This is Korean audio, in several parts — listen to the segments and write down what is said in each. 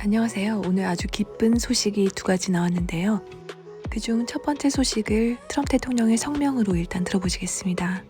안녕하세요. 오늘 아주 기쁜 소식이 두 가지 나왔는데요. 그중 첫 번째 소식을 트럼프 대통령의 성명으로 일단 들어보시겠습니다.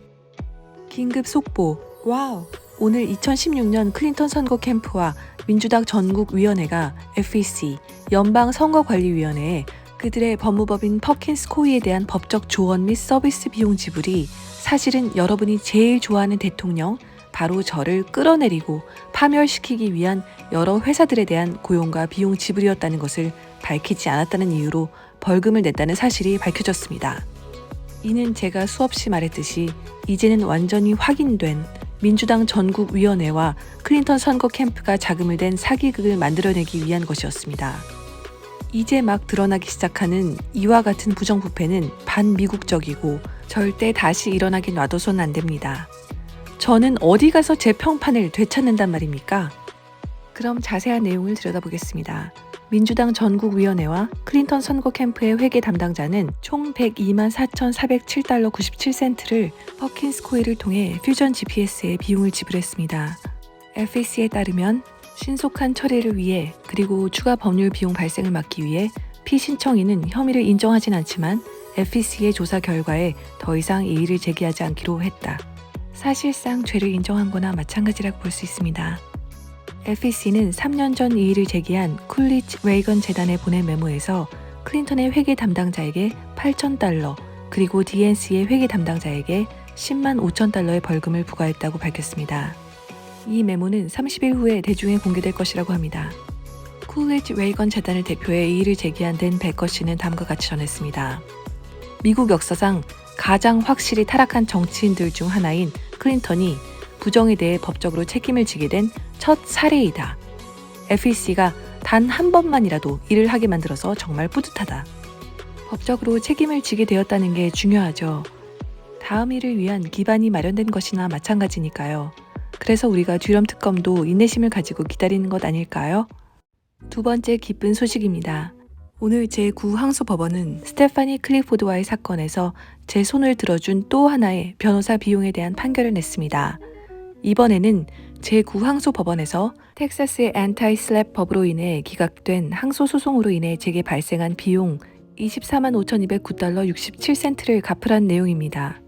긴급 속보. 와우. 오늘 2016년 클린턴 선거 캠프와 민주당 전국위원회가 FEC 연방 선거관리위원회에 그들의 법무법인 퍼킨스 코이에 대한 법적 조언 및 서비스 비용 지불이 사실은 여러분이 제일 좋아하는 대통령 바로 저를 끌어내리고 파멸시키기 위한 여러 회사들에 대한 고용과 비용 지불이었다는 것을 밝히지 않았다는 이유로 벌금을 냈다는 사실이 밝혀졌습니다. 이는 제가 수없이 말했듯이 이제는 완전히 확인된 민주당 전국위원회와 클린턴 선거 캠프가 자금을 댄 사기극을 만들어내기 위한 것이었습니다. 이제 막 드러나기 시작하는 이와 같은 부정부패는 반미국적이고 절대 다시 일어나긴 놔둬선 안 됩니다. 저는 어디 가서 제 평판을 되찾는단 말입니까? 그럼 자세한 내용을 들여다보겠습니다. 민주당 전국위원회와 클린턴 선거 캠프의 회계 담당자는 총 102만 4,407달러 97센트를 퍼킨스 코일을 통해 퓨전 GPS에 비용을 지불했습니다. FAC에 따르면 신속한 처리를 위해 그리고 추가 법률 비용 발생을 막기 위해 피신청인은 혐의를 인정하진 않지만 FEC의 조사 결과에 더 이상 이의를 제기하지 않기로 했다. 사실상 죄를 인정한 거나 마찬가지라고 볼 수 있습니다. FEC는 3년 전 이의를 제기한 쿨리치 레이건 재단에 보낸 메모에서 클린턴의 회계 담당자에게 8,000달러 그리고 DNC의 회계 담당자에게 10만 5천 달러의 벌금을 부과했다고 밝혔습니다. 이 메모는 30일 후에 대중에 공개될 것이라고 합니다. 쿨리치 레이건 재단을 대표해 이의를 제기한 댄 베커 씨는 다음과 같이 전했습니다. 미국 역사상 가장 확실히 타락한 정치인들 중 하나인 클린턴이 부정에 대해 법적으로 책임을 지게 된 첫 사례이다. FEC가 단 한 번만이라도 일을 하게 만들어서 정말 뿌듯하다. 법적으로 책임을 지게 되었다는 게 중요하죠. 다음 일을 위한 기반이 마련된 것이나 마찬가지니까요. 그래서 우리가 듀럼 특검도 인내심을 가지고 기다리는 것 아닐까요? 두 번째 기쁜 소식입니다. 오늘 제9 항소 법원은 스테파니 클리포드와의 사건에서 제 손을 들어준 또 하나의 변호사 비용에 대한 판결을 냈습니다. 이번에는 제9 항소 법원에서 텍사스의 엔타이 슬랩 법으로 인해 기각된 항소 소송으로 인해 제게 발생한 비용 24만 5,209달러 67센트를 갚으란 내용입니다.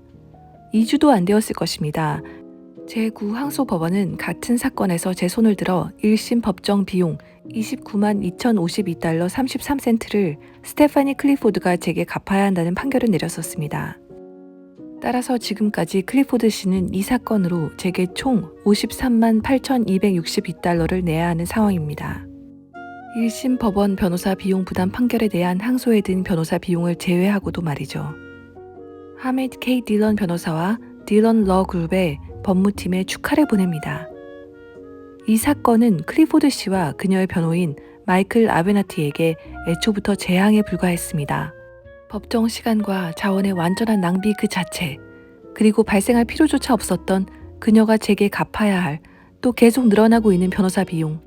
2주도 안 되었을 것입니다. 제9 항소 법원은 같은 사건에서 제 손을 들어 1심 법정 비용 29만 2,052달러 33센트를 스테파니 클리포드가 제게 갚아야 한다는 판결을 내렸었습니다. 따라서 지금까지 클리포드 씨는 이 사건으로 제게 총 53만 8,262달러를 내야 하는 상황입니다. 1심 법원 변호사 비용 부담 판결에 대한 항소에 든 변호사 비용을 제외하고도 말이죠. 하메드 K 딜런 변호사와 딜런 러 그룹의 법무팀에 축하를 보냅니다. 이 사건은 클리포드 씨와 그녀의 변호인 마이클 아베나티에게 애초부터 재앙에 불과했습니다. 법정 시간과 자원의 완전한 낭비 그 자체, 그리고 발생할 필요조차 없었던 그녀가 제게 갚아야 할 또 계속 늘어나고 있는 변호사 비용.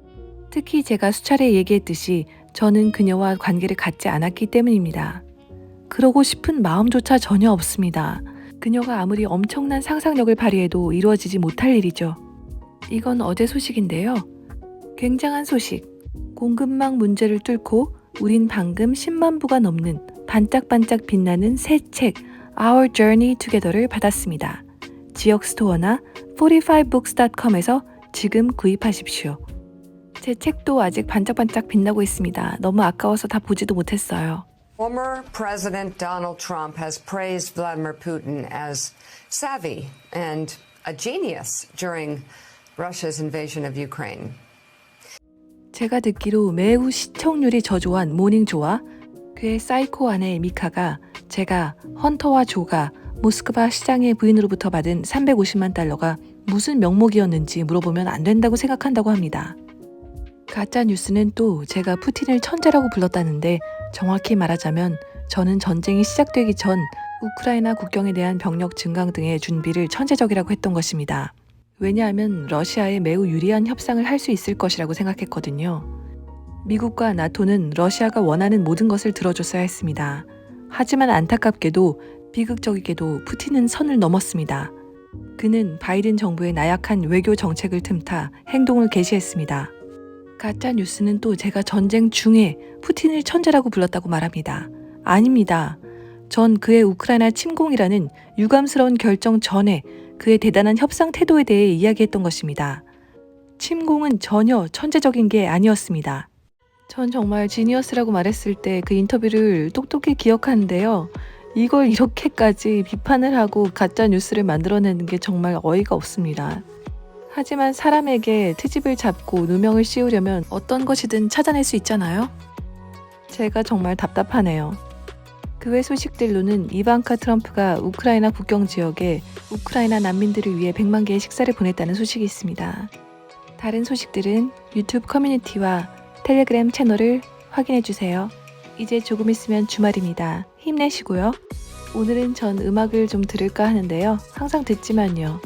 특히 제가 수차례 얘기했듯이 저는 그녀와 관계를 갖지 않았기 때문입니다. 그러고 싶은 마음조차 전혀 없습니다. 그녀가 아무리 엄청난 상상력을 발휘해도 이루어지지 못할 일이죠. 이건 어제 소식인데요. 굉장한 소식. 공급망 문제를 뚫고 우린 방금 10만 부가 넘는 반짝반짝 빛나는 새 책 Our Journey Together를 받았습니다. 지역 스토어나 45books.com에서 지금 구입하십시오. 제 책도 아직 반짝반짝 빛나고 있습니다. 너무 아까워서 다 보지도 못했어요. Former President Donald Trump has praised Vladimir Putin as savvy and a genius during Russia's invasion of Ukraine. 제가 듣기로 매우 시청률이 저조한 모닝조와 그의 사이코 아내 미카가 제가 헌터와 조가 모스크바 시장의 부인으로부터 받은 350만 달러가 무슨 명목이었는지 물어보면 안 된다고 생각한다고 합니다. 가짜 뉴스는 또 제가 푸틴을 천재라고 불렀다는데 정확히 말하자면 저는 전쟁이 시작되기 전 우크라이나 국경에 대한 병력 증강 등의 준비를 천재적이라고 했던 것입니다. 왜냐하면 러시아에 매우 유리한 협상을 할 수 있을 것이라고 생각했거든요. 미국과 나토는 러시아가 원하는 모든 것을 들어줬어야 했습니다. 하지만 안타깝게도 비극적이게도 푸틴은 선을 넘었습니다. 그는 바이든 정부의 나약한 외교 정책을 틈타 행동을 개시했습니다. 가짜 뉴스는 또 제가 전쟁 중에 푸틴을 천재라고 불렀다고 말합니다. 아닙니다. 전 그의 우크라이나 침공이라는 유감스러운 결정 전에 그의 대단한 협상 태도에 대해 이야기했던 것입니다. 침공은 전혀 천재적인 게 아니었습니다. 전 정말 지니어스라고 말했을 때 그 인터뷰를 똑똑히 기억하는데요. 이걸 이렇게까지 비판을 하고 가짜 뉴스를 만들어내는 게 정말 어이가 없습니다. 하지만 사람에게 트집을 잡고 누명을 씌우려면 어떤 것이든 찾아낼 수 있잖아요. 제가 정말 답답하네요. 그 외 소식들로는 이방카 트럼프가 우크라이나 국경 지역에 우크라이나 난민들을 위해 100만 개의 식사를 보냈다는 소식이 있습니다. 다른 소식들은 유튜브 커뮤니티와 텔레그램 채널을 확인해 주세요. 이제 조금 있으면 주말입니다. 힘내시고요. 오늘은 전 음악을 좀 들을까 하는데요. 항상 듣지만요.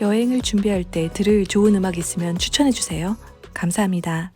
여행을 준비할 때 들을 좋은 음악 있으면 추천해 주세요. 감사합니다.